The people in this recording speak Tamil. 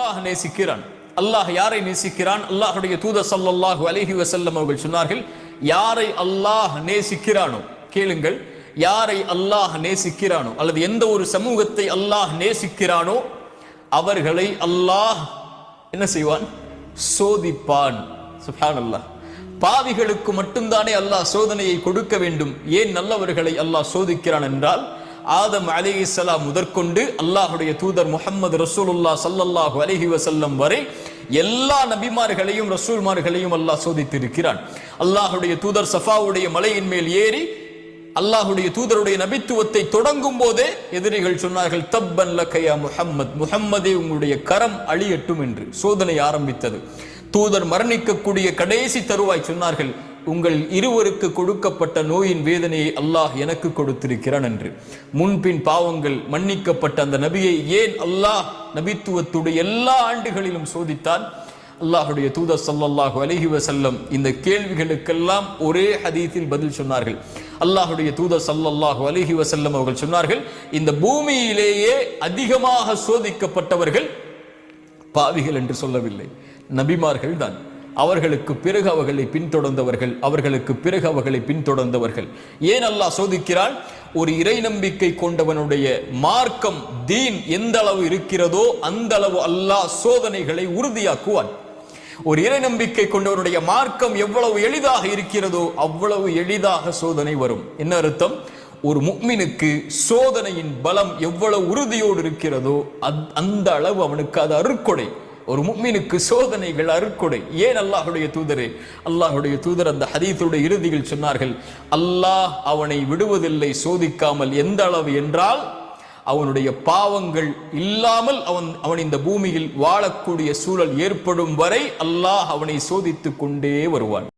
அல்லாஹ் நேசிக்கிறான். அல்லாஹ் யாரை நேசிக்கிறான்? அல்லாஹுடைய தூத சல்லாஹு அலைஹி வசல்லம் அவர்கள் சொன்னார்கள் யாரை அல்லாஹ் நேசிக்கிறானோ? கேளுங்கள் யாரை அல்லாஹ் நேசிக்கிறானோ? அல்லது எந்த ஒரு சமூகத்தை அல்லாஹ் நேசிக்கிறானோ அவர்களை அல்லாஹ் என்ன செய்வான்? சோதிப்பான். அல்லாஹ் பாவிகளுக்கு மட்டும்தானே அல்லாஹ் சோதனையை கொடுக்க வேண்டும். ஏன் நல்லவர்களை அல்லாஹ் சோதிக்கிறான் என்றால் ஆதம் அலிஹிஸ்ஸலாம் முதற்கொண்டு அல்லாஹுடைய தூதர் முகமது ரசூலுல்லாஹ் சல்லல்லாஹு அலஹி வசல்லம் வரை எல்லா நபிமார்களையும் ரசூல்மார்களையும் அல்லாஹ் சோதித்திருக்கிறான். அல்லாஹுடைய தூதர் சஃபாவுடைய மலையின் மேல் ஏறி அல்லாஹுடைய தூதருடைய நபித்துவத்தை தொடங்கும் போதே எதிரிகள் சொன்னார்கள் தப்பன் லக்கையா முஹம்மத் முஹம்மதே உங்களுடைய கரம் அழியட்டும் என்று சோதனை ஆரம்பித்தது. தூதர் மரணிக்கக்கூடிய கடைசி தருவாய் சொன்னார்கள் உங்கள் இருவருக்கு கொடுக்கப்பட்ட நோயின் வேதனையை அல்லாஹ் எனக்கு கொடுத்திருக்கிறான் என்று. முன்பின் பாவங்கள் மன்னிக்கப்பட்ட அந்த நபியை ஏன் அல்லாஹ் நபித்துவத்துடைய எல்லா ஆண்டுகளிலும் சோதித்தான்? அல்லாஹுடைய தூத சல்லாஹு அலஹி வசல்லம் இந்த கேள்விகளுக்கெல்லாம் ஒரே ஹதீத்தில் பதில் சொன்னார்கள். அல்லாஹுடைய தூத சல்லாஹு அலஹி வசல்லம் அவர்கள் சொன்னார்கள் இந்த பூமியிலேயே அதிகமாக சோதிக்கப்பட்டவர்கள் பாவிகள் என்று சொல்லவில்லை. நபிமார்கள் தான் அவர்களுக்கு பிறகு அவர்களை பின்தொடர்ந்தவர்கள் அவர்களுக்கு பிறகு அவர்களை பின்தொடர்ந்தவர்கள். ஏன் அல்லாஹ் சோதிக்கிறாள்? ஒரு இறை நம்பிக்கை கொண்டவனுடைய மார்க்கம் தீன் எந்த அளவு இருக்கிறதோ அந்த அளவு அல்லாஹ் சோதனைகளை உறுதியாக்குவான். ஒரு இறை நம்பிக்கை கொண்டவனுடைய மார்க்கம் எவ்வளவு எளிதாக இருக்கிறதோ அவ்வளவு எளிதாக சோதனை வரும். என்ன அர்த்தம்? ஒரு முக்மினுக்கு சோதனையின் பலம் எவ்வளவு உறுதியோடு இருக்கிறதோ அந்த அளவு அவனுக்கு அது அருட்கொடை. ஒரு முக்மினுக்கு சோதனைகள் அருக்கொடை ஏன் அல்லாஹுடைய தூதரே? அல்லாஹுடைய தூதர் அந்த ஹதீத்துடைய இறுதியில் சொன்னார்கள் அல்லாஹ் அவனை விடுவதில்லை சோதிக்காமல் எந்த அளவு என்றால் அவனுடைய பாவங்கள் இல்லாமல் அவன் அவன் இந்த பூமியில் வாழக்கூடிய சூழல் ஏற்படும் வரை அல்லாஹ் அவனை சோதித்துக் கொண்டே வருவான்.